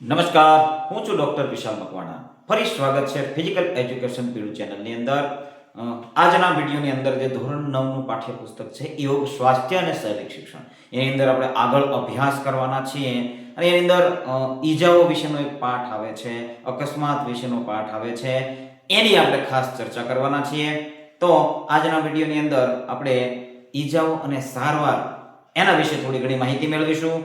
નમસ્કાર, હું છું ડોક્ટર વિશાલ મકવાણા. ફરી સ્વાગત છે ફિઝિકલ એજ્યુકેશન પીડુ ચેનલની અંદર. આજના વિડીયોની અંદર જે ધોરણ નવનું પાઠ્યપુસ્તક છે યોગ, સ્વાસ્થ્ય અને શૈલિક શિક્ષણ. એની અંદર આપણે આગળ અભ્યાસ કરવાના છીએ અને એની અંદર ઈજાઓ વિશેનો એક પાઠ આવે છે, અકસ્માત વિશેનો પાઠ આવે છે, એની આપણે ખાસ ચર્ચા કરવાના છીએ. તો આજના વિડીયોની અંદર આપણે ઈજાઓ અને સારવાર એના વિશે થોડી ઘણી માહિતી મેળવીશું.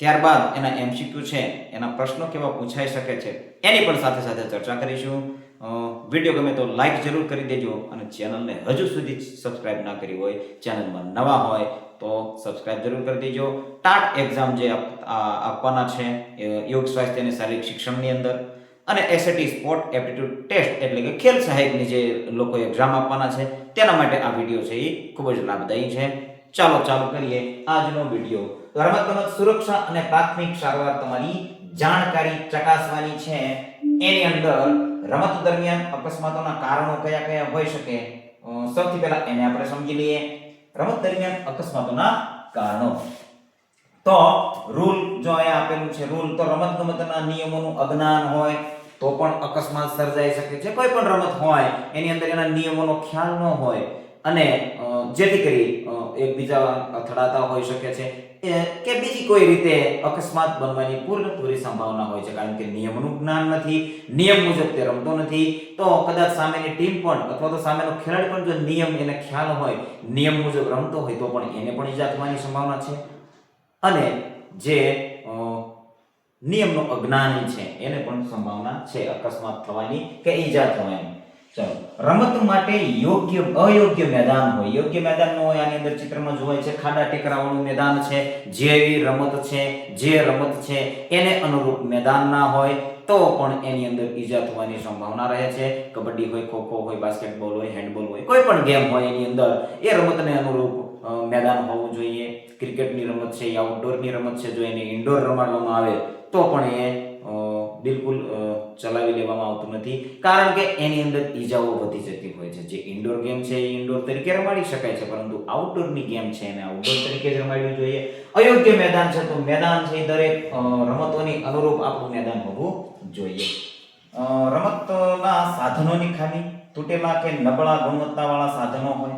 ત્યારબાદ એના એમસીક્યુ છે, એના પ્રશ્નો કેવા પૂછાઈ શકે છે, એની પણ સાથે સાથે ચર્ચા કરીશું. વીડિયો ગમે તો લાઈક જરૂર કરી દેજો અને ચેનલને હજુ સુધી સબસ્ક્રાઇબ ના કરી હોય, ચેનલમાં નવા હોય, તો સબસ્ક્રાઇબ જરૂર કરી દેજો. ટાટ એક્ઝામ જે આપવાના છે યોગ સ્વાસ્થ્ય અને શારીરિક શિક્ષણની અંદર. અને એસએટી સ્પોર્ટ એપ્ટિટ્યૂડ ટેસ્ટ એટલે કે ખેલ સહાયકની જે લોકો એક્ઝામ આપવાના છે, તેના માટે આ વીડિયો છે એ ખૂબ જ લાભદાયી છે. ચાલો ચાલુ કરીએ આજનો વીડિયો. રમતગમત સુરક્ષા અને પ્રાથમિક સારવાર તમારી જાણકારી ચકાસવાની છે. એની અંદર રમત દરમિયાન અકસ્માતોના કારણો કયા કયા હોઈ શકે? સૌથી પહેલા એને આપણે સમજી લઈએ. રમત દરમિયાન અકસ્માતોના કારણો. તો રૂલ જો અહીંયા આપેલું છે, રૂલ તો રમત ગમતના નિયમોનું અજ્ઞાન હોય તો પણ અકસ્માત સર્જાઈ શકે છે. કોઈ પણ રમત હોય, એની અંદર એના નિયમોનો ખ્યાલ ન હોય અને જેથી કરી એકબીજા અથડાતા હોઈ શકે છે. કે બીજી કોઈ રીતે અકસ્માત બનવાની પૂરેપૂરી સંભાવના હોય છે, કારણ કે નિયમનું જ્ઞાન નથી, નિયમ મુજબ તે રમતો નથી, તો કદાચ સામેની ટીમ પણ અથવા તો સામેનો ખેલાડી પણ જો નિયમ એને ખ્યાલ હોય, નિયમ મુજબ રમતો હોય, તો પણ એને પણ ઈજા થવાની સંભાવના છે. અને જે નિયમનો અજ્ઞાની છે, એને પણ સંભાવના છે અકસ્માત થવાની કે ઈજા થવાની. ચલો. રમત માટે યોગ્ય, અયોગ્ય મેદાન હોય. યોગ્ય મેદાન ન હોય, આની અંદર ચિત્રમાં જોવાય છે, ખાડા ટેકરાવાળું મેદાન છે જેવી રમત છે, જે રમત છે, એને અનુરૂપ મેદાન ના હોય, તો પણ એની અંદર ઈજા થવાની સંભાવના રહે છે. કબડ્ડી હોય, ખોખો હોય, બાસ્કેટબોલ હોય, હેન્ડબોલ હોય, કોઈ પણ ગેમ હોય એની અંદર, એ રમતને અનુરૂપ મેદાન હોવું જોઈએ. ક્રિકેટની રમત છે, એ આઉટડોરની રમત છે. જો એને ઇન્ડોર રમાડવામાં આવે, તો પણ એ બિલકુલ ચલાવી લેવામાં આવતું નથી. કારણ કે એની અંદર ઈજાઓ વધી જતી હોય છે. જે ઇન્ડોર ગેમ છે એ ઇન્ડોર તરીકે રમાડી શકાય છે, પરંતુ આઉટડોરની ગેમ છે એને આઉટડોર તરીકે જ રમાડવી જોઈએ. અયોગ્ય મેદાન છે તો મેદાન છે દરેક રમતોની અનુરૂપ આપણું મેદાન હોવું જોઈએ. રમતના સાધનોની ખામી, તૂટેલા કે નબળા ગુણવત્તાવાળા સાધનો હોય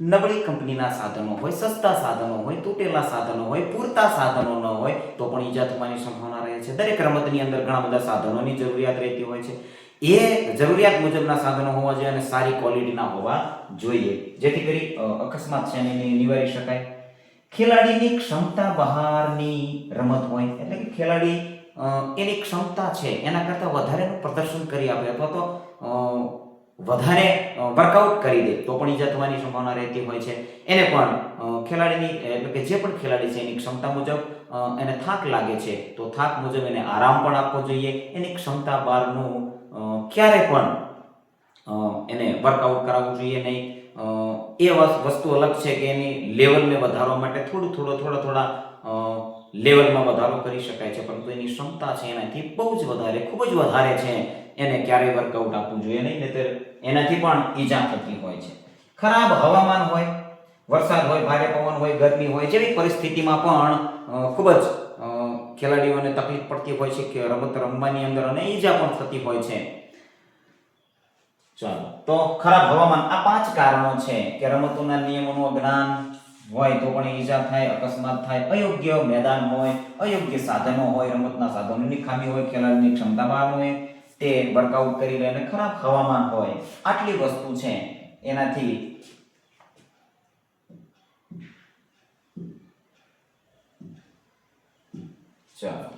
નબળી કંપનીના સાધનો હોય, સસ્તા સાધનો હોય, તૂટેલા સાધનો હોય, પૂરતા સાધનો ન હોય, તો પણ ઈજા થવાની સંભાવના રહે છે. દરેક રમતની અંદર ઘણા બધા સાધનોની જરૂરિયાત રહેતી હોય છે. એ જરૂરિયાત મુજબના સાધનો હોવા જોઈએ અને સારી ક્વોલિટીના હોવા જોઈએ. જેથી કરી અકસ્માત છે નિવારી શકાય. ખેલાડીની ક્ષમતા બહારની રમત હોય, એટલે કે ખેલાડી એની ક્ષમતા છે, એના કરતાં વધારેનું પ્રદર્શન કરી આપે. અથવા તો વધારે વર્કઆઉટ કરી દે, તો પણ ઈજા થવાની સંભાવના રહેતી હોય છે. એને પણ ખેલાડીની, એટલે કે જે પણ ખેલાડી છે, એની ક્ષમતા મુજબ એને થાક લાગે છે, તો થાક મુજબ એને આરામ પણ આપવો જોઈએ. એની ક્ષમતા બહારનું ક્યારે પણ એને વર્કઆઉટ કરાવવું જોઈએ નહીં. એ વસ્તુ અલગ છે કે એની લેવલને વધારવા માટે થોડું, થોડો, થોડા થોડા લેવલમાં વધારો કરી શકાય છે, પરંતુ એની ક્ષમતા છે એનાથી બહુ જ વધારે, ખૂબ જ વધારે છે. એને ક્યારેય વર્કઆઉટ આપવું જોઈએ નહીં, નહીંતર એનાથી પણ ઈજા થતી હોય છે. ખરાબ હવામાન હોય, વરસાદ હોય, ભારે પવન હોય, ગરમી હોય, જેવી પરિસ્થિતિમાં પણ ખૂબ જ ખેલાડીઓને તકલીફ પડતી હોય છે કે રમત રમવાની અંદર અને ઈજા પણ થતી હોય છે. ચાલો, તો ખરાબ હવામાન આ પાંચ કારણો છે કે રમતોના નિયમોનું અજ્ઞાન હોય તો પણ ઈજા થાય, અકસ્માત થાય, અયોગ્ય મેદાન હોય, અયોગ્ય સાધનો હોય, રમતના સાધનોની ખામી હોય, ખેલાડીની ક્ષમતામાં હોય તે વર્કઆઉટ કરી લે અને ખરાબ હવામાન હોય, આટલી વસ્તુ છે. એનાથી ચાલો.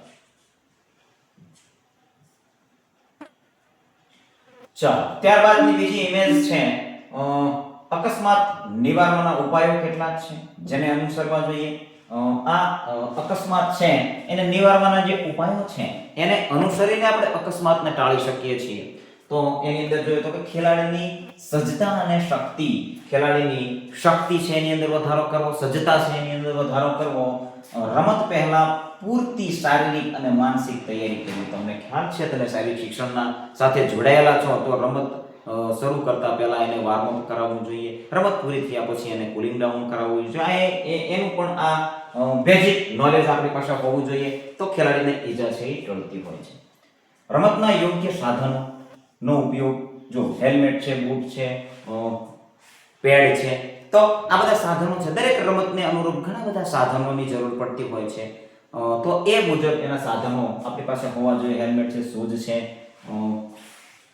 ચાલો. ત્યારબાદની બીજી ઇમેજ છે અકસ્માત નિવારવાના ઉપાયો કેટલા છે? જેને અનુસરવા જોઈએ. આ અકસ્માત છે, એને નિવારવાના જે ઉપાયો છે, એને અનુસરીને આપણે અકસ્માતને ટાળી શકીએ છીએ. તો એની અંદર જોઈએ તો કે ખેલાડીની સજ્જતા અને શક્તિ. ખેલાડીની શક્તિ છે એની અંદર વધારો કરવો, સજ્જતા છે એની અંદર વધારો કરવો. રમત પહેલા પૂરતી શારીરિક અને માનસિક તૈયારી કરવી. તમને ખ્યાલ છે, તમે શારીરિક શિક્ષણના સાથે જોડાયેલા છો, તો રમત શરૂ કરતા પહેલા એને વોર્મઅપ કરાવવું જોઈએ. રમત પૂરી થયા પછી એને કુલિંગ ડાઉન કરાવવું જોઈએ. એ- એનું પણ આ બેઝિક નોલેજ આપણી પાસે હોવું જોઈએ. તો ખેલાડીને ઈજા છે એ ટળતી હોય છે. રમતના યોગ્ય સાધનો નો ઉપયોગ, જો હેલ્મેટ છે બૂટ છે પેડ છે, તો આ બધા સાધનો છે. દરેક રમતને અનુરૂપ ઘણા બધા સાધનોની જરૂર પડતી હોય છે. તો એ મુજબ એના સાધનો આપણી પાસે હોવા જોઈએ. હેલ્મેટ છે શૂઝ છે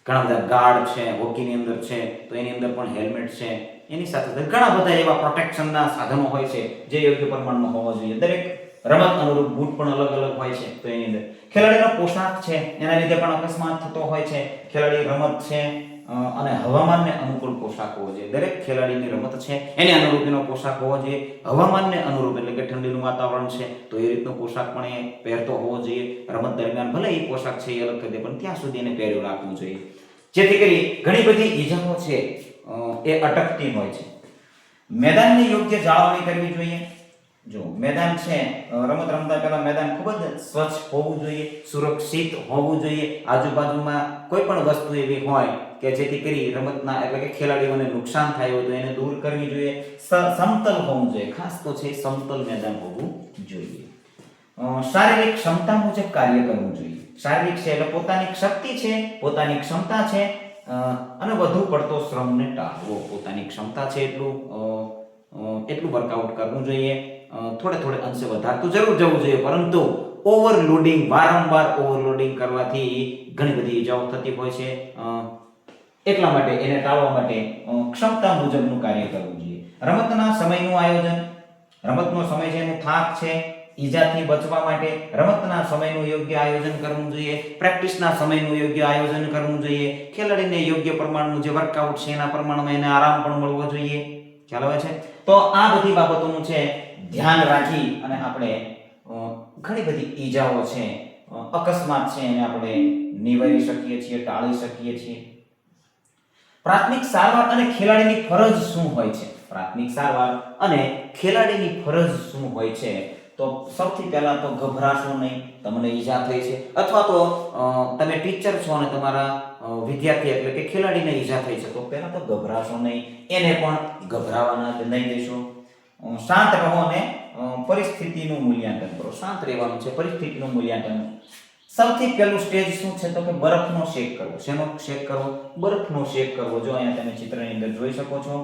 ઘણા બધા ગાર્ડ છે, હોકીની અંદર છે, તો એની અંદર પણ હેલ્મેટ છે. એની સાથે ઘણા બધા એવા પ્રોટેક્શનના સાધનો હોય છે, જે યોગ્ય પ્રમાણમાં હોવા જોઈએ. દરેક રમત અનુરૂપ બૂટ પણ અલગ અલગ હોય છે, તો એની અંદર. ખેલાડીનો પોશાક છે, એના લીધે પણ અકસ્માત થતો હોય છે. ખેલાડી રમત છે અને હવામાનને અનુકૂળ પોશાક હોવો જોઈએ. દરેક ખેલાડીની રમત છે, એને અનુરૂપ એનો પોશાક હોવો જોઈએ. હવામાનને અનુરૂપ એટલે કે ઠંડીનું વાતાવરણ છે, તો એ રીતનો પોશાક પણ એ પહેરતો હોવો જોઈએ. રમત દરમિયાન ભલે એ પોશાક છે એ અલગ કરી દે, પણ ત્યાં સુધી એને પહેર્યું રાખવું જોઈએ. જેથી કરી ઘણી બધી ઈજાઓ છે એ અટકતી હોય છે. મેદાનની યોગ્ય જાળવણી કરવી જોઈએ. જો મેદાન છે રમત રમતા પહેલા મેદાન ખૂબ જ સ્વચ્છ હોવું જોઈએ, સુરક્ષિત હોવું જોઈએ. આજુબાજુમાં કોઈ પણ વસ્તુ એવી હોય કે જેથી કરી રમતના એટલે કે ખેલાડીઓને નુકસાન થાય હોય તો એને દૂર કરવી જોઈએ. સમતલ હોવું જોઈએ. ખાસ તો છે સમતલ મેદાન હોવું જોઈએ. શારીરિક ક્ષમતા મુજબ કાર્ય કરવું જોઈએ. શારીરિક છે એટલે પોતાની શક્તિ છે, પોતાની ક્ષમતા છે અને વધુ પડતો શ્રમને ટાળવો. પોતાની ક્ષમતા છે એટલું એટલું વર્કઆઉટ કરવું જોઈએ. થોડે થોડે અંશે વધારતું જરૂર જવું જોઈએ, પરંતુ ઓવરલોડિંગ વારંવાર ઓવરલોડિંગ કરવાથી ઘણી બધી ઈજાઓ થતી હોય છે. એટલા માટે, એને ટાળવા માટે ક્ષમતા મુજબનું કાર્ય કરવું જોઈએ. રમતના સમયનું આયોજન. રમતનો સમય છે, એનું થાક છે. ઈજાથી બચવા માટે રમતના સમયનું યોગ્ય આયોજન કરવું જોઈએ, પ્રેક્ટિસના સમયનું યોગ્ય આયોજન કરવું જોઈએ, ખેલાડીને યોગ્ય પ્રમાણનું જે વર્કઆઉટ છે એના પ્રમાણમાં એને આરામ પણ મળવો જોઈએ. ખ્યાલ આવે છે? તો આ બધી બાબતોનું છે ધ્યાન રાખી અને આપણે ઘણી બધી ઈજાઓ છે અકસ્માત છે એને આપણે નિવારી શકીએ છીએ, ટાળી શકીએ છીએ. પ્રાથમિક સારવાર અને ખેલાડીની ફરજ શું હોય છે? પ્રાથમિક સારવાર અને ખેલાડીની ફરજ શું હોય છે? તો સૌથી પહેલાં તો ગભરાશો નહીં, તમને ઈજા થઈ છે. અથવા તો તમે ટીચર છો અને તમારા વિદ્યાર્થી એટલે કે ખેલાડીને ઈજા થઈ છે, તો પહેલાં તો ગભરાશો નહીં. એને પણ ગભરાવાના નહીં દેશો. શાંત રહો અને પરિસ્થિતિનું મૂલ્યાંકન કરો. શાંત રહેવાનું છે, પરિસ્થિતિનું મૂલ્યાંકન. સૌથી પહેલું સ્ટેજ શું છે? તો કે બરફનો શેક કરવો. શેનો શેક કરવો? બરફનો શેક કરવો. જો અહીંયા તમે ચિત્રની અંદર જોઈ શકો છો.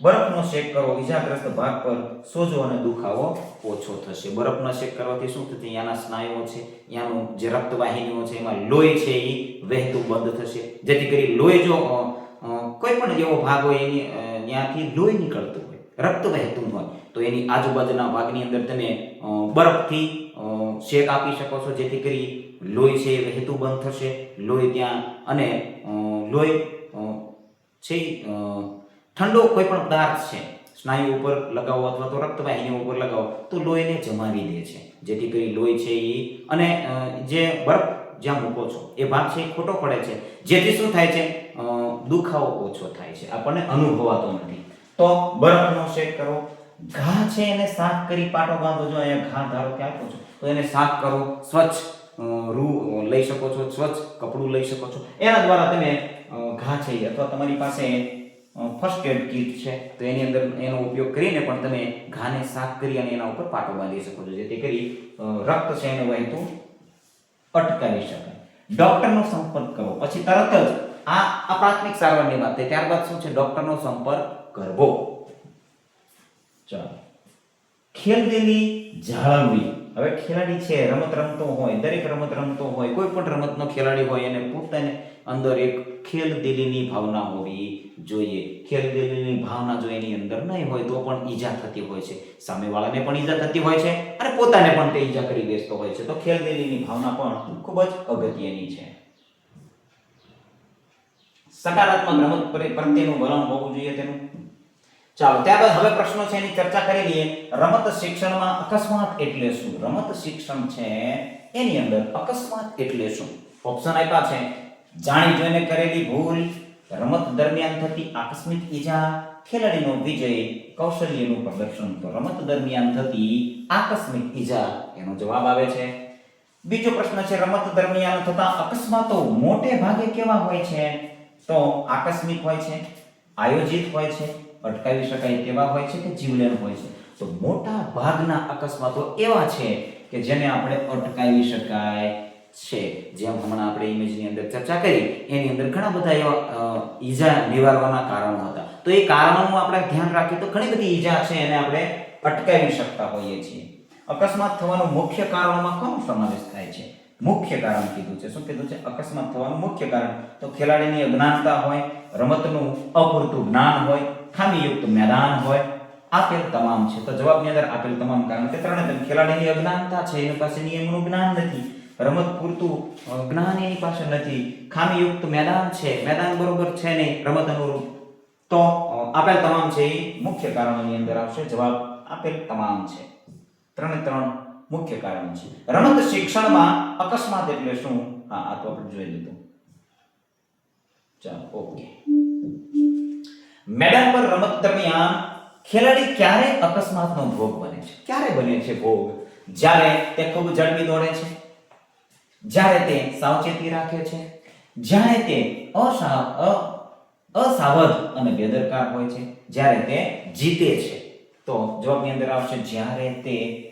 બરફનો શેક કરવો, ઈજાગ્રસ્ત ભાગ પર સોજો અને દુખાવો ઓછો થશે. બરફનો શેક કરવાથી શું થશે? અહીંયાના સ્નાયુઓ છે અહીંયાનું જે રક્તવાહિનીઓ છે, એમાં લોહી છે એ વહેતું બંધ થશે. જેથી કરી લોહી જો કોઈ પણ એવો ભાગ હોય, એની ત્યાંથી લોહી નીકળતું હોય, રક્ત વહેતું હોય, તો એની આજુબાજુના ભાગની અંદર તમે બરફથી શેક આપી શકો છો. જેથી કરી લોહી છે એ વહેતું બંધ થશે. લોહી ત્યાં, અને લોહી છે ઠંડો કોઈ પણ પદાર્થ છે, સ્નાયુ ઉપર લગાવો અથવા તો રક્તવાહિની ઉપર લગાવો, તો લોહીને જમાવી દે છે. જેથી કરી લોહી છે એ અને જે બરફ જ્યાં મૂકો છો, એ ભાગ છે એ ખોટો પડે છે. જેથી શું થાય છે દુખાવો ઓછો થાય છે. આપણને અનુભવાતો નથી. તો બરફનો શેક કરો. ઘા છે એને સાફ કરી પાટો બાંધો જો અહીંયા ઘા ધારો કે આપો છો, તો એને સાફ કરો. સ્વચ્છ રૂ લઈ શકો છો, સ્વચ્છ કપડું લઈ શકો છો. એના દ્વારા તમે ઘા છે અથવા તમારી પાસે ફર્સ્ટ એડ કીટ છે. તો એની અંદર એનો ઉપયોગ કરીને પણ તમે ઘાને સાફ કરી અને એના ઉપર પાટો બાંધી શકો છો. જેથી કરી રક્ત છે એને વહેતું અટકાવી શકાય. ડોક્ટરનો સંપર્ક કરવો પછી તરત જ આ આ પ્રાથમિક સારવારની વાત થઈ. ત્યારબાદ શું છે? ડોક્ટરનો સંપર્ક કરવો. ચાલો. ખેલદેલી જાળવવી હવે ખેલાડી છે, રમત રમતો હોય, દરેક રમત રમતો હોય, કોઈ પણ રમતનો ખેલાડી હોય, એને પોતાને અંદર એક ખેલ દિલીની ભાવના હોવી જોઈએ. ખેલ દિલીની ભાવના જો એની અંદર નહીં હોય, તો પણ ઈજા થતી હોય છે. સામેવાળાને પણ ઈજા થતી હોય છે અને પોતાને પણ તે ઈજા કરી બેસતો હોય છે. તો ખેલ દિલીની ભાવના પણ ખૂબ જ અગત્યની છે. સકારાત્મક રમત પ્રે- પ્રત્યેનું વલણ હોવું જોઈએ તેનું. ચાલો, ત્યારબાદ હવે પ્રશ્નો છે, એની ચર્ચા કરી લઈએ. રમત શિક્ષણમાં અકસ્માત એટલે શું? રમત શિક્ષણ છે, એની અંદર અકસ્માત એટલે શું? ઓપ્શન આપ્યા છે. જાણી જોઈને કરેલી ભૂલ, રમત દરમિયાન થતી આકસ્મિક ઈજા, ખેલાડીનો વિજય, કૌશલ્યનું પ્રદર્શન. તો રમત દરમિયાન થતી આકસ્મિક ઈજા, એનો જવાબ આવે છે. બીજો પ્રશ્ન છે, રમત દરમિયાન થતા અકસ્માતો મોટે ભાગે કેવા હોય છે? તો આકસ્મિક હોય છે, આયોજિત હોય છે અટકાવી શકાય તેવા હોય છે કે જીવલેણ હોય છે? તો મોટા ભાગના અકસ્માતો એવા છે કે જેને આપણે અટકાવી શકાય છે. જેમ હમણાં આપણે ઇમેજની અંદર ચર્ચા કરી, એની અંદર ઘણા બધા એવા ઈજા નિવારવાના કારણો હતા. તો એ કારણોનું આપણે ધ્યાન રાખીએ તો ઘણી બધી ઈજા છે એને આપણે અટકાવી શકતા હોઈએ છીએ. અકસ્માત થવાનું મુખ્ય કારણોમાં કોનો સમાવેશ થાય છે? મુખ્ય કારણ કીધું છે. શું કીધું છે? અકસ્માત થવાનું મુખ્ય કારણ. તો ખેલાડીની અજ્ઞાનતા હોય, રમતનું અપૂરતું જ્ઞાન હોય ખામીયુક્ત મેદાન હોય, આપેલ તમામ છે. તો જવાબની અંદર આપેલ તમામ કારણ કે ત્રણે ત્રણ ખેલાડીની અજ્ઞાનતા છે, એની પાસે નિયમનું જ્ઞાન નથી. રમત પૂરતું જ્ઞાન એની પાસે નથી. ખામીયુક્ત મેદાન છે. મેદાન બરોબર છે નહીં. રમત અનુરૂપ. તો આપેલ તમામ છે એ મુખ્ય કારણોની અંદર આવશે. જવાબ આપેલ તમામ છે. ત્રણે ત્રણ મુખ્ય કારણ છે. રમત શિક્ષણમાં અકસ્માત એટલે શું? હા, આ તો આપણે જોઈ લીધું. ચાલો, ઓકે. મેદાન પર રમત દરમિયાન ખેલાડી ક્યારે અકસ્માતનો ભોગ બને છે? ક્યારે બને છે ભોગ? જ્યારે તે ખૂબ ઝડપી દોડે છે, જ્યારે તે સાવચેતી રાખે છે, જ્યારે તે અસા, અ- અસાવધ અને બેદરકાર હોય છે, જ્યારે તે જીતે છે. તો જવાબની અંદર આવશે, જ્યારે તે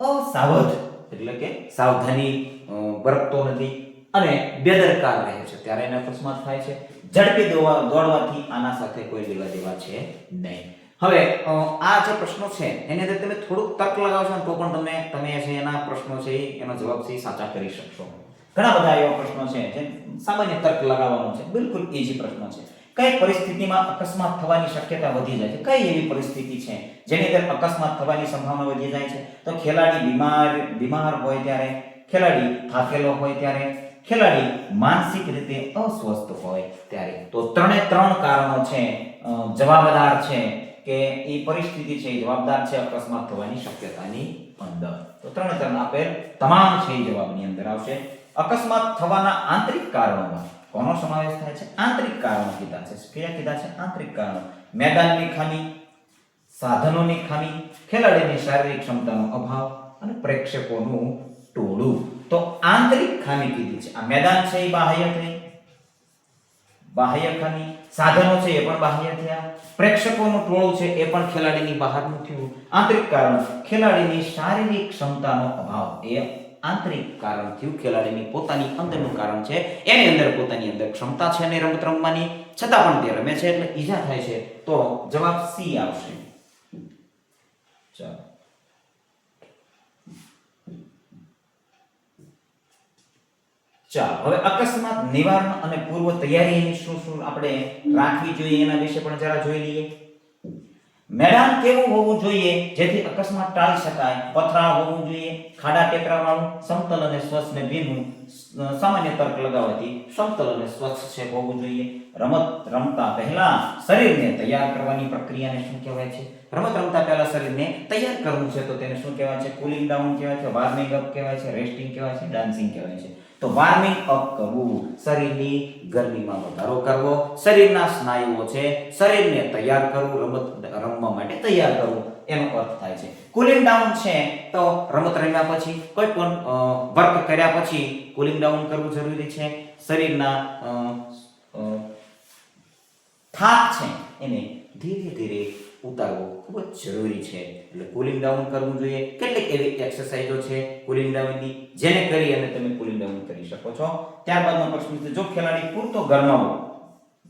અસાવધ, એટલે કે સાવધાની બરકતો નથી અને બેદરકાર રહે છે, ત્યારે એને અકસ્માત થાય છે. ઝડપી દોવા, દોડવાથી આના સાથે કોઈ લેવા દેવા છે નહીં. હવે આ જે પ્રશ્નો છે, એની અંદર તમે થોડુંક તર્ક લગાવશો તો પણ તમે તમે છે એના પ્રશ્નો છે, એનો જવાબ છે સાચા કરી શકશો. ઘણા બધા એવા પ્રશ્નો છે જે સામાન્ય તર્ક લગાવવાનો છે. બિલકુલ ઈઝી પ્રશ્નો છે. કઈ પરિસ્થિતિમાં અકસ્માત થવાની શક્યતા વધી જાય છે? કઈ એવી પરિસ્થિતિ છે જેની અંદર અકસ્માત થવાની સંભાવના વધી જાય છે? તો ખેલાડી બીમાર બીમાર હોય ત્યારે, ખેલાડી થાકેલો હોય ત્યારે ખેલાડી માનસિક રીતે અસ્વસ્થ હોય ત્યારે. તો ત્રણે ત્રણ કારણો છે જવાબદાર છે કે એ પરિસ્થિતિ છે એ જવાબદાર છે, અકસ્માત થવાની શક્યતાની અંદર. તો ત્રણે ત્રણ આપેલ તમામ છે એ જવાબની અંદર આવશે. અકસ્માત થવાના આંતરિક કારણોમાં કોનો સમાવેશ થાય છે? આંતરિક કારણો કીધા છે. કયા કીધા છે? આંતરિક કારણો. મેદાનની ખામી, સાધનોની ખામી, ખેલાડીની શારીરિક ક્ષમતાનો અભાવ અને પ્રેક્ષકોનું ટોળું. તો આંતરિક ખામી કીધી છે. આ મેદાન છે એ બાહ્ય થઈ. બાહ્ય ખામી. સાધનો છે એ પણ બાહ્ય થયા. પ્રેક્ષકોનું ટોળું છે એ પણ ખેલાડીની બહારનું થયું. આંતરિક કારણ ખેલાડીની શારીરિક ક્ષમતાનો અભાવ. એ આંતરિક કારણ થયું. ખેલાડીની પોતાની અંદરનું કારણ છે. એની અંદર પોતાની અંદર ક્ષમતા છે ને રમત રમવાની. છતાં પણ તે રમે છે એટલે ઈજા થાય છે. તો જવાબ સી આવશે. ચાલો. ચાલો, હવે અકસ્માત, નિવારણ અને પૂર્વ તૈયારીની શું શું આપણે રાખવી જોઈએ એના વિશે પણ જરા જોઈ લઈએ. મેદાન કેવું હોવું જોઈએ જેથી અકસ્માત ટાળી શકાય પથરાળ હોવું જોઈએ, ખાડા ટેકરા વાળું સમતલ અને સ્વચ્છ ને ભીનું સામાન્ય તર્ક લગાવવાથી સમતલ અને સ્વચ્છ છે હોવું જોઈએ. રમત રમતા પહેલા શરીરને તૈયાર કરવાની પ્રક્રિયાને શું કહેવાય છે? રમત રમતા પહેલા શરીરને તૈયાર કરવું છે તો તેને શું કહેવાય છે? કુલિંગ ડાઉન કહેવાય છે વાર્મિંગ અપ કહેવાય છે રેસ્ટિંગ કહેવાય છે ડાન્સિંગ કહેવાય છે. તો વાર્મિંગ અપ કરવું. શરીરની ગરમીમાં વધારો કરવો. શરીરના સ્નાયુઓ છે, શરીરને તૈયાર કરવું, રમત, રમવા માટે તૈયાર કરવું. એનો અર્થ થાય છે. કુલિંગ ડાઉન છે, તો રમત રમ્યા પછી, કોઈ પણ વર્ક કર્યા પછી કુલિંગ ડાઉન કરવું જરૂરી છે. શરીરના થાક છે, એને ધીરે ધીરે ઉતારવો ખૂબ જ જરૂરી છે. એટલે કુલિંગ ડાઉન કરવું જોઈએ. કેટલીક એવી એક્સરસાઇઝો છે કુલિંગ ડાઉનની જેને કરી અને તમે કુલિંગ ડાઉન કરી શકો છો. ત્યારબાદનો પ્રશ્ન છે, જો ખેલાડી પૂરતો ગરમાવો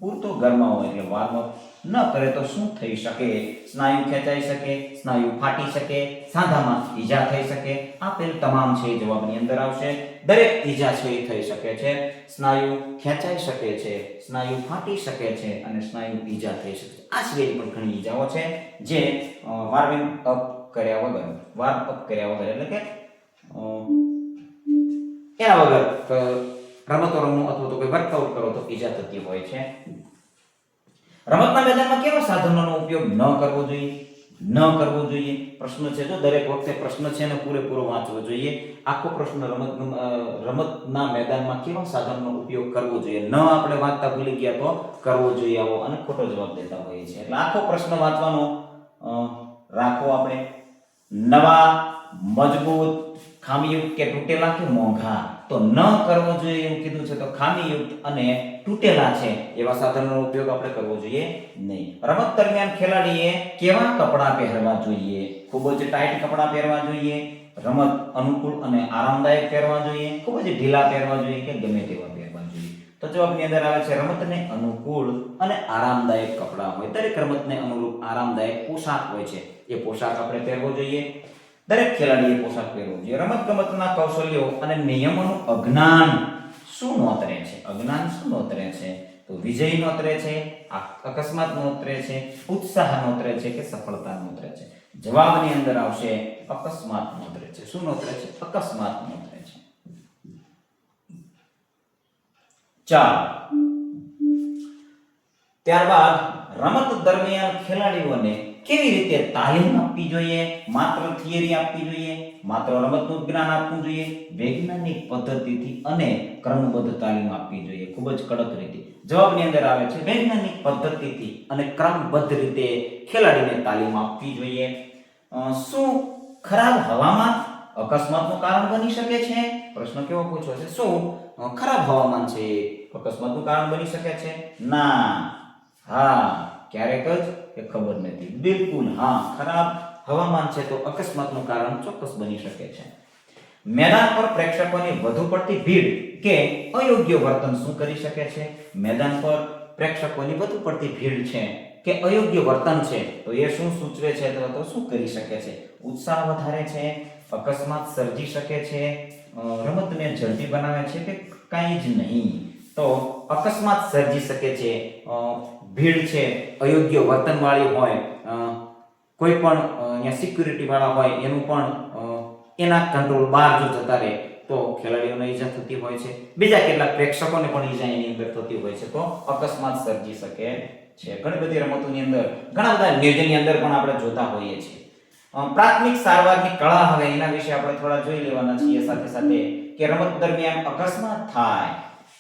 પૂરતો ગરમાવો એટલે વાર્મઅપ ન કરે તો શું થઈ શકે? સ્નાયુ ખેંચાઈ શકે, સ્નાયુ ફાટી શકે, સાંધામાં ઈજા થઈ શકે. આપેલ તમામ છે જવાબની અંદર આવશે. દરેક ઈજા છે એ થઈ શકે છે. સ્નાયુ ખેંચાઈ શકે છે, સ્નાયુ ફાટી શકે છે અને સ્નાયુ ઈજા થઈ શકે છે. આ સિવાય પણ ઘણી ઈજાઓ છે જે વાર્મિંગ અપ કર્યા વગર વાર્મ અપ કર્યા વગર એટલે કે એના વગર રમતો રમો અથવા તો કોઈ વર્કઆઉટ કરો તો ઈજા થતી હોય છે. રમતના મેદાનમાં કેવા સાધનોનો ઉપયોગ ન કરવો જોઈએ? ન કરવો જોઈએ? પ્રશ્ન છે જો દરેક વખતે પ્રશ્ન છે ને પૂરેપૂરો વાંચવો જોઈએ, આખો પ્રશ્ન રમત રમતના મેદાનમાં કેવા સાધનનો ઉપયોગ કરવો જોઈએ? ન આપણે વાંચતા ભૂલી ગયા તો કરવો જોઈએ આવો અને ખોટો જવાબ દેતા હોઈએ છીએ. એટલે આખો પ્રશ્ન વાંચવાનો રાખો આપણે. નવા, મજબૂત, ખામીયુક્ત કે તૂટેલા કે મોંઘા? તો ન કરવો જોઈએ એવું કીધું છે તો ખામીયુક્ત અને તૂટેલા છે એવા સાધનોનો ઉપયોગ આપણે કરવો જોઈએ નહીં. રમત દરમિયાન ખેલાડીએ કેવા કપડાં પહેરવા જોઈએ? ખૂબ જ ટાઈટ કપડાં પહેરવા જોઈએ, રમત અનુકૂળ અને આરામદાયક પહેરવા જોઈએ, ખૂબ જ ઢીલા પહેરવા જોઈએ કે ગમે તેવા પહેરવા જોઈએ? તો જવાબની અંદર આવે છે રમતને અનુકૂળ અને આરામદાયક કપડાં હોય. દરેક રમતને અનુરૂપ આરામદાયક પોશાક હોય છે. એ પોશાક આપણે પહેરવો જોઈએ. દરેક ખેલાડીએ પોશાક પહેરવો જોઈએ. રમત ગમતના કૌશલ્યો અને નિયમોનું અજ્ઞાન શું નોતરે છે? અજ્ઞાન શું નોતરે છે? તો વિજય નોતરે છે અકસ્માત નોતરે છે, ઉત્સાહ નોતરે છે કે સફળતા નોતરે છે? જવાબની અંદર આવશે અકસ્માત નોતરે છે. શું નોતરે છે? અકસ્માત નોતરે છે. ચાર. ત્યારબાદ રમત દરમિયાન ખેલાડીઓને કેવી રીતે તાલીમ આપવી જોઈએ? માત્ર થિયરી આપવી જોઈએ? માત્ર રમતનું જ્ઞાન આપવું જોઈએ? વૈજ્ઞાનિક પદ્ધતિથી અને ક્રમબદ્ધ તાલીમ આપવી જોઈએ. ખૂબ જ કડક રીતે. જવાબની અંદર આવે છે, વૈજ્ઞાનિક પદ્ધતિથી અને ક્રમબદ્ધ રીતે ખેલાડીને તાલીમ આપવી જોઈએ. શું ખરાબ હવામાન અકસ્માતનું કારણ બની શકે છે? પ્રશ્ન કેવો પૂછો છે? શું ખરાબ હવામાન છે અકસ્માતનું કારણ બની શકે છે? ના. હા, ક્યારેક જ એ ખબર નથી. બિલકુલ, હા, ખરાબ હવામાન છે તો અકસ્માતનું કારણ ચોક્કસ બની શકે છે. મેદાન પર પ્રેક્ષકોની વધુ પડતી ભીડ કે અયોગ્ય વર્તન શું કરી શકે છે? મેદાન પર પ્રેક્ષકોની વધુ પડતી ભીડ છે કે અયોગ્ય વર્તન છે તો એ શું સૂચવે છે અથવા તો શું કરી શકે છે? ઉત્સાહ વધારે છે, અકસ્માત સર્જી શકે છે રમતને ઝડપી બનાવે છે કે કાંઈ જ નહીં? તો અકસ્માત સર્જી શકે છે ભીડ છે, અયોગ્ય વર્તનવાળી હોય કોઈ પણ અહીંયા સિક્યુરિટીવાળા હોય, એનું પણ એના કંટ્રોલ બહાર જો જતા રહે, તો ખેલાડીઓને ઈજા થતી હોય છે. બીજા કેટલાક પ્રેક્ષકોને પણ ઈજા એની અંદર થતી હોય છે, તો અકસ્માત સર્જી શકે છે. ઘણી બધી રમતોની અંદર, ઘણા બધા નિયોજનની અંદર પણ આપણે જોતા હોઈએ છીએ. પ્રાથમિક સારવારની કળા હવે એના વિશે આપણે થોડા જોઈ લેવાના છીએ, સાથે સાથે કે રમત દરમિયાન અકસ્માત થાય.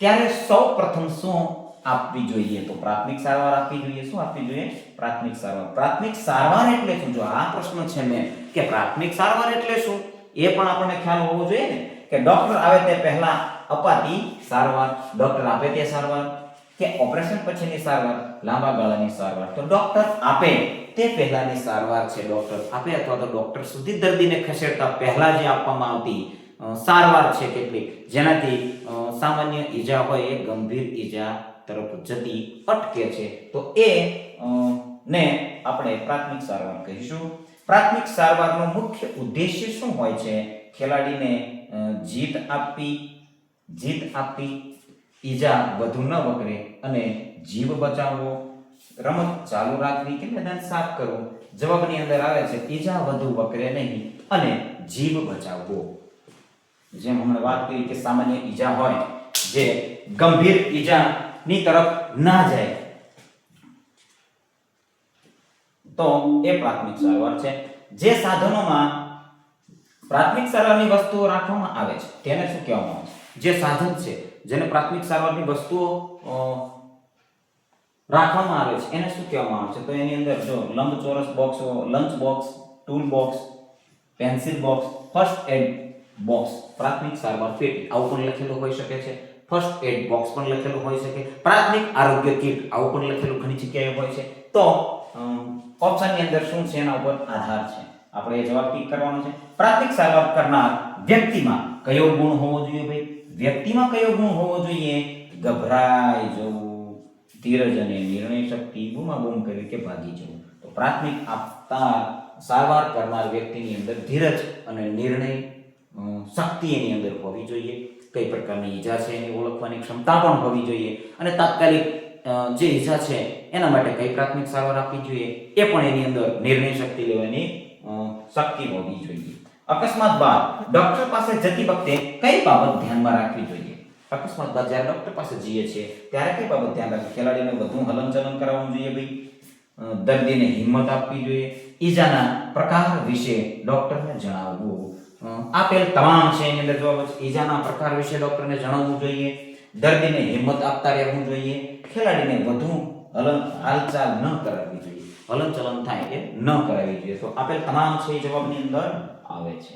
ત્યારે સૌ પ્રથમ શું આપવી જોઈએ? તો પ્રાથમિક સારવાર આપવી જોઈએ. શું આપવી જોઈએ? પ્રાથમિક સારવાર. પ્રાથમિક સારવાર એટલે શું? જો આ પ્રશ્ન છે મેં કે પ્રાથમિક સારવાર એટલે શું? એ પણ આપણને ખ્યાલ હોવો જોઈએ ને? કે ડોક્ટર આવે તે પહેલા અપાતી સારવાર, ડોક્ટર આપે તે સારવાર કે ઓપરેશન પછીની સારવાર, લાંબા ગાળાની સારવાર? તો ડોક્ટર આપે તે પહેલાની સારવાર છે ડોક્ટર આપે અથવા તો ડોક્ટર સુધી દર્દીને ખસેડતા પહેલા જે આપવામાં આવતી સારવાર છે કેટલીક. જેનાથી સામાન્ય ઈજા હોય, એ ગંભીર ઈજા તરફ જતી અટકે છે. તો એ ને આપણે પ્રાથમિક સારવાર કહીશું. પ્રાથમિક સારવારનો મુખ્ય ઉદ્દેશ્ય શું હોય છે? ખેલાડીને જીત આપવી જીત આપવી, ઈજા વધુ ન વકરે અને જીવ બચાવવો. રમત ચાલુ રાખવી કે મેદાન સાફ કરવું? જવાબની અંદર આવે છે, ઈજા વધુ વકરે નહીં અને જીવ બચાવવો. જેમ હમણાં વાત કરી કે સામાન્ય ઈજા હોય, જે ગંભીર ઈજાની તરફ ના જાય. તો એ પ્રાથમિક સારવાર છે. જે સાધનોમાં પ્રાથમિક સારવારની વસ્તુઓ રાખવામાં આવે છે, તેને શું કહેવામાં આવે છે? જે સાધન છે, જેને પ્રાથમિક સારવારની વસ્તુઓ રાખવામાં આવે છે, એને શું કહેવામાં આવે છે? તો એની અંદર જો લંબચોરસ box, lunch box, tool box, pencil box, first aid box પ્રાથમિક સારવાર પેટી આવું પણ લખેલું હોઈ શકે છે. ફર્સ્ટ એડ બોક્સ પણ લખેલું હોઈ શકે. પ્રાથમિક આરોગ્ય કીટ આવું પણ લખેલું ઘણી જગ્યાએ હોય છે. તો ઓપ્શનની અંદર શું છે એના ઉપર આધાર છે. આપણે જવાબ ટીક કરવાનો છે. પ્રાથમિક સારવાર કરનાર વ્યક્તિમાં કયો ગુણ હોવો જોઈએ ભાઈ? વ્યક્તિમાં કયો ગુણ હોવો જોઈએ? ગભરાઈ જવું, ધીરજ અને નિર્ણય શક્તિ બૂમાબૂમ કરી કે ભાગી જવું. તો પ્રાથમિક આપતા સારવાર કરનાર વ્યક્તિની અંદર ધીરજ અને નિર્ણય શક્તિ એની અંદર હોવી જોઈએ. કઈ પ્રકારની ઈજા છે એની ઓળખવાની ક્ષમતા પણ હોવી જોઈએ. અને તાત્કાલિક જે ઈજા છે એના માટે કઈ પ્રાથમિક સારવાર આપવી જોઈએ એ પણ એની અંદર નિર્ણય શક્તિ લેવાની શક્તિ હોવી જોઈએ. અકસ્માત બાદ ડોક્ટર પાસે જતી વખતે કઈ બાબત ધ્યાનમાં રાખવી જોઈએ? અકસ્માત બાદ જ્યારે ડોક્ટર પાસે જઈએ છીએ, ત્યારે કઈ બાબત ધ્યાન રાખવી? ખેલાડીને વધુ હલનચલન કરાવવું જોઈએ ભાઈ. દર્દીને હિંમત આપવી જોઈએ. ઈજાના પ્રકાર વિશે ડોક્ટરને જણાવવું આપેલ તમામ છે અંદર જોવા ઈજાના પ્રકાર વિશે ડોક્ટરને જણાવવું જોઈએ, દર્દીને હિંમત આપતા રહેવું જોઈએ, ખેલાડીને વધુ હલન હાલચાલ ન કરાવવી જોઈએ. હલનચલન થાય એ ન કરાવવી જોઈએ. તો આપેલ તમામ છે, એ જવાબની અંદર આવે છે.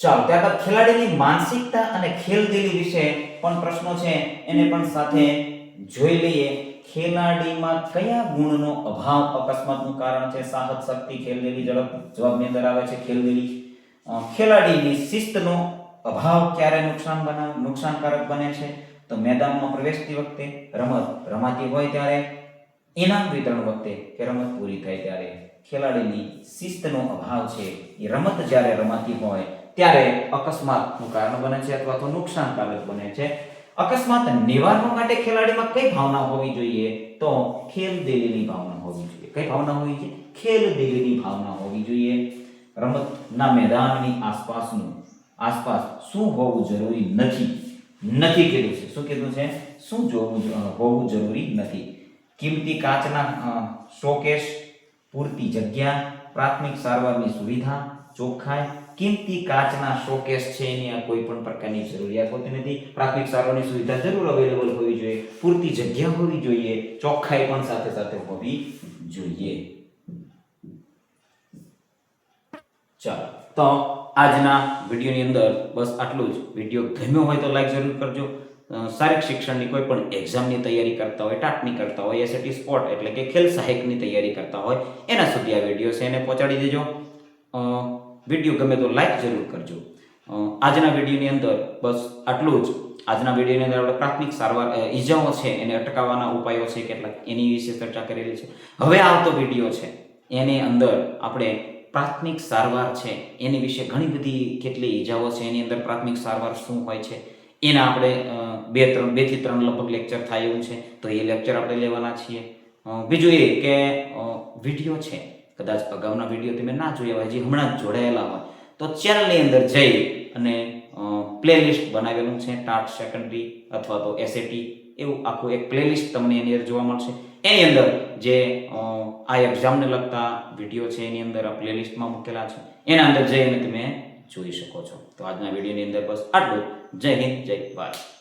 ચાલો, ત્યારબાદ ખેલાડીની માનસિકતા અને ખેલદિલી વિશે પણ પ્રશ્નો છે, એને પણ સાથે જોઈ લઈએ. ખેલાડીમાં કયા ગુણનો અભાવ અકસ્માતનું કારણ છે? સાહસ, શક્તિ ખેલદિલી ઝડપ જવાબની અંદર આવે છે. ખેલદેલી ખેલાડીની શિસ્તનો અભાવ ક્યારે નુકસાન બનાવ નુકસાનકારક બને છે? તો મેદાનમાં પ્રવેશતી વખતે રમત રમાતી હોય ત્યારે, ઇનામ વિતરણ વખતે કે રમત પૂરી થાય ત્યારે ખેલાડીની શિસ્તનો અભાવ છે. એ રમત જ્યારે રમાતી હોય ત્યારે અકસ્માતનું કારણ બને છે અથવા તો નુકસાનકારક બને છે. અકસ્માત નિવારવા માટે ખેલાડીમાં કઈ ભાવના હોવી જોઈએ તો ખેલદિલીની ભાવના હોવી જોઈએ કઈ ભાવના હોવી જોઈએ ખેલદિલીની ભાવના હોવી જોઈએ રમતના મેદાનની આસપાસનું આસપાસ શું હોવું જરૂરી નથી? નથી કીધું છે। શું કીધું છે? શું જોવું જ- અ, હોવું જરૂરી નથી? કિંમતી કાચના અ, શોકેસ પૂરતી જગ્યા પ્રાથમિક સારવારની સુવિધા ચોખ્ખાઈ કિંમતી કાચના શોકેસ છે એની આ કોઈ પણ પ્રકારની જરૂરિયાત હોતી નથી. પ્રાથમિક સારવારની સુવિધા જરૂર અવેલેબલ હોવી જોઈએ. પૂરતી જગ્યા હોવી જોઈએ. ચોખ્ખાઈ પણ સાથે સાથે હોવી જોઈએ. ચાલો, તો આજના વિડીયોની અંદર બસ આટલું જ. વીડિયો ગમ્યો હોય તો લાઈક જરૂર કરજો. શારીરિક શિક્ષણની કોઈ પણ એક્ઝામની તૈયારી કરતા હોય, ટાટની કરતા હોય એસએટી સ્પોર્ટ એટલે કે ખેલ સહાયકની તૈયારી કરતા હોય, એના સુધી આ વીડિયો છે. એને પહોંચાડી દેજો. વીડિયો ગમે તો લાઈક જરૂર કરજો. આજના વિડીયોની અંદર બસ આટલું જ. આજના વિડીયોની અંદર આપણે પ્રાથમિક સારવાર ઈજાઓ છે એને અટકાવવાના ઉપાયો છે કેટલાક, એની વિશે ચર્ચા કરેલી છે. હવે આવતો વીડિયો છે. એની અંદર આપણે પ્રાથમિક સારવાર છે, એની વિશે ઘણી બધી કેટલી ઈજાઓ છે, એની અંદર પ્રાથમિક સારવાર શું હોય છે, એના આપણે બે ત્રણ, બેથી ત્રણ લગભગ લેક્ચર થાય એવું છે. તો એ લેક્ચર આપણે લેવાના છીએ. બીજું એ કે વીડિયો છે કદાચ અગાઉના વીડિયો તમે ના જોયા હોય, જે હમણાં જ જોડાયેલા હોય, તો ચેનલની અંદર જઈ અને પ્લેલિસ્ટ બનાવેલું છે ટાટ સેકન્ડરી અથવા તો એસએટી એવું આખું એક પ્લેલિસ્ટ તમને એની અંદર જોવા મળશે. એની અંદર જે આ એક્ઝામને લગતા વીડિયો છે, એની અંદર આ પ્લેલિસ્ટમાં મૂકેલા છે, એના અંદર જઈને તમે જોઈ શકો છો. તો આજના વિડીયોની અંદર બસ આટલું જય હિન્દ, જય ભારત.